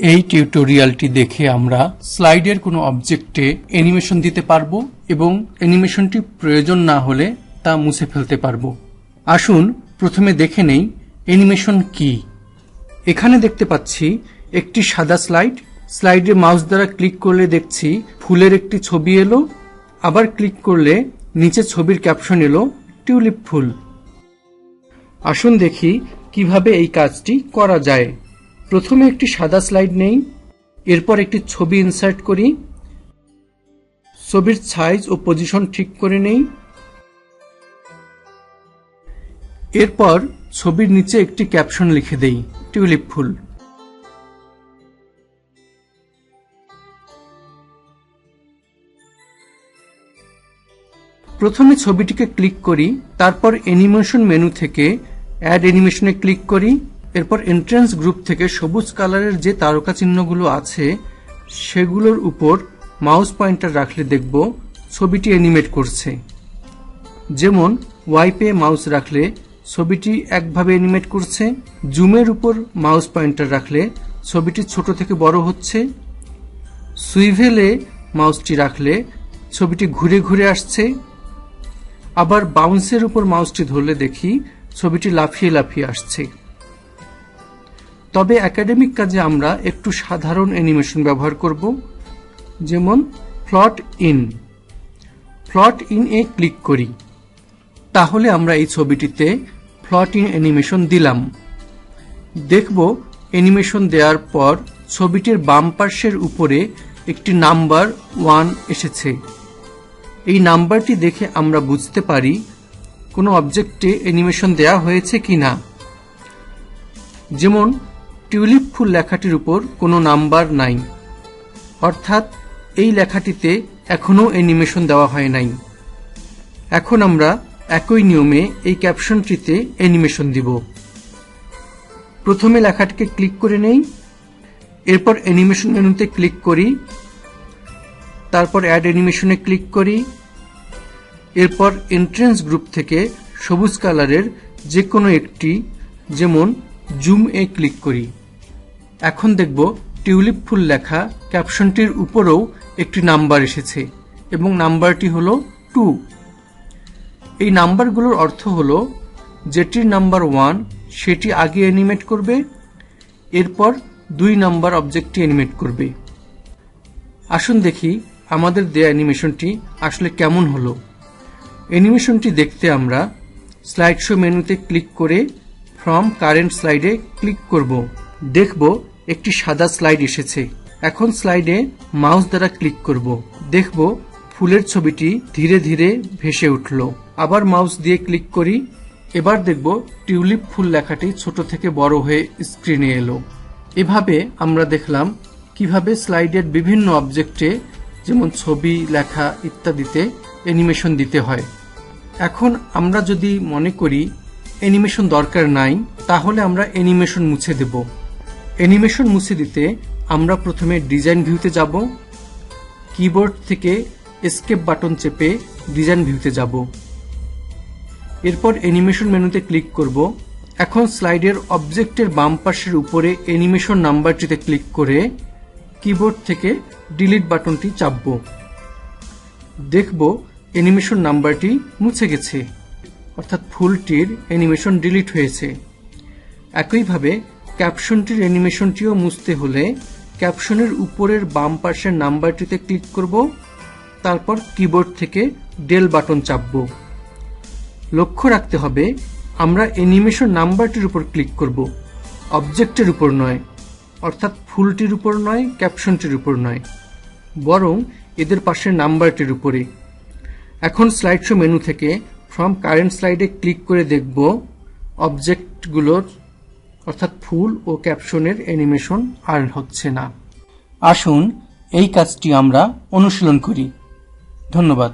এই টিউটোরিয়ালটি দেখে আমরা স্লাইডের কোনো অবজেক্টে অ্যানিমেশন দিতে পারব এবং অ্যানিমেশনটি প্রয়োজন না হলে তা মুছে ফেলতে পারব। আসুন প্রথমে দেখে নেই অ্যানিমেশন কি। এখানে দেখতে পাচ্ছি একটি সাদা স্লাইড। স্লাইডে মাউস দ্বারা ক্লিক করলে দেখছি ফুলের একটি ছবি এলো। আবার ক্লিক করলে নিচে ছবির ক্যাপশন এলো, টিউলিপ ফুল। আসুন দেখি কীভাবে এই কাজটি করা যায়। প্রথমে একটি সাদা স্লাইড নেই, এরপর একটি ছবি ইনসার্ট করি। ছবির সাইজ ও পজিশন ঠিক করে নেই। এরপর ছবির নিচে একটি ক্যাপশন লিখে দেই, টিউলিপ ফুল। প্রথমে ছবিটিকে ক্লিক করি, তারপর অ্যানিমেশন মেনু থেকে অ্যাড অ্যানিমেশনে ক্লিক করি। এরপর এন্ট্রান্স গ্রুপ থেকে সবুজ কালারের যে তারকা চিহ্নগুলো আছে, সেগুলোর উপর মাউস পয়েন্টার রাখলে দেখব ছবিটি অ্যানিমেট করছে। যেমন ওয়াইপে মাউস রাখলে ছবিটি একভাবে অ্যানিমেট করছে। জুমের উপর মাউস পয়েন্টার রাখলে ছবিটি ছোট থেকে বড় হচ্ছে। সুইভেলে মাউসটি রাখলে ছবিটি ঘুরে ঘুরে আসছে। আবার বাউন্সের উপর মাউসটি ধরলে দেখি ছবিটি লাফিয়ে লাফিয়ে আসছে। তবে একাডেমিক কাজে আমরা একটু সাধারণ অ্যানিমেশন ব্যবহার করব, যেমন প্লট ইন। প্লট ইন এ ক্লিক করি। তাহলে আমরা এই ছবিটিতে প্লট ইন অ্যানিমেশন দিলাম। দেখব অ্যানিমেশন দেওয়ার পর ছবিটির বাম পার্শ্বের উপরে একটি নাম্বার ওয়ান এসেছে। এই নাম্বারটি দেখে আমরা বুঝতে পারি কোনো অবজেক্টে অ্যানিমেশন দেওয়া হয়েছে কি না যেমন টিউলিপ ফুল লেখাটির উপর কোনো নাম্বার নাই। অর্থাৎ, এই লেখাটিতে এখনও অ্যানিমেশন দেওয়া হয় নাই। এখন আমরা একই নিয়মে এই ক্যাপশনটিতে অ্যানিমেশন দিব। প্রথমে লেখাটিকে ক্লিক করে নেই, এরপর অ্যানিমেশন মেনুতে ক্লিক করি, তারপর অ্যাড অ্যানিমেশনে ক্লিক করি, এরপর এন্ট্রেন্স গ্রুপ থেকে সবুজ কালারের যে কোনো একটি, যেমন জুম এ ক্লিক করি। এখন দেখব টিউলিপ ফুল লেখা ক্যাপশনটির উপরেও একটি নাম্বার এসেছে, এবং নাম্বারটি হলো টু। এই নাম্বারগুলোর অর্থ হলো, যেটির নাম্বার ওয়ান সেটি আগে অ্যানিমেট করবে, এরপর দুই নাম্বার অবজেক্টটি অ্যানিমেট করবে। আসুন দেখি আমাদের দেয়া অ্যানিমেশনটি আসলে কেমন হলো। অ্যানিমেশনটি দেখতে আমরা স্লাইড শো মেনুতে ক্লিক করে ফ্রম কারেন্ট স্লাইডে ক্লিক করব। দেখব একটি সাদা স্লাইড এসেছে। এখন স্লাইডে মাউস দ্বারা ক্লিক করব। দেখব ফুলের ছবিটি ধীরে ধীরে ভেসে উঠল। আবার মাউস দিয়ে ক্লিক করি। এবার দেখব টিউলিপ ফুল লেখাটি ছোট থেকে বড় হয়ে স্ক্রিনে এলো। এভাবে আমরা দেখলাম কীভাবে স্লাইডের বিভিন্ন অবজেক্টে যেমন ছবি, লেখা ইত্যাদিতে অ্যানিমেশন দিতে হয়। এখন আমরা যদি মনে করি অ্যানিমেশন দরকার নাই, তাহলে আমরা অ্যানিমেশন মুছে দেব। অ্যানিমেশন মুছে দিতে আমরা প্রথমে ডিজাইন ভিউতে যাব, কিবোর্ড থেকে এসকেপ বাটন চেপে ডিজাইন ভিউতে যাব। এরপর অ্যানিমেশন মেনুতে ক্লিক করব। এখন স্লাইডের অবজেক্টের বাম পাশের উপরে অ্যানিমেশন নাম্বারটিতে ক্লিক করে কিবোর্ড থেকে ডিলিট বাটনটি চাপব। দেখব অ্যানিমেশন নাম্বারটি মুছে গেছে, অর্থাৎ ফুলটির অ্যানিমেশন ডিলিট হয়েছে। একইভাবে ক্যাপশনটির অ্যানিমেশনটিও মুছতে হলে ক্যাপশনের উপরের বাম পাশের নাম্বারটিতে ক্লিক করব। তারপর কিবোর্ড থেকে ডেল বাটন চাপব। লক্ষ্য রাখতে হবে, আমরা অ্যানিমেশন নাম্বারটির উপর ক্লিক করব। অবজেক্টের উপর নয়, অর্থাৎ ফুলটির উপর নয়, ক্যাপশনটির উপর নয়, বরং এদের পাশের নাম্বারটির উপরে। এখন স্লাইড শো মেনু থেকে ফ্রম কারেন্ট স্লাইডে ক্লিক করে দেখব অবজেক্টগুলোর অর্থাৎ ফুল ও ক্যাপশনের অ্যানিমেশন আর হচ্ছে না। আসুন এই কাজটি আমরা অনুশীলন করি। ধন্যবাদ।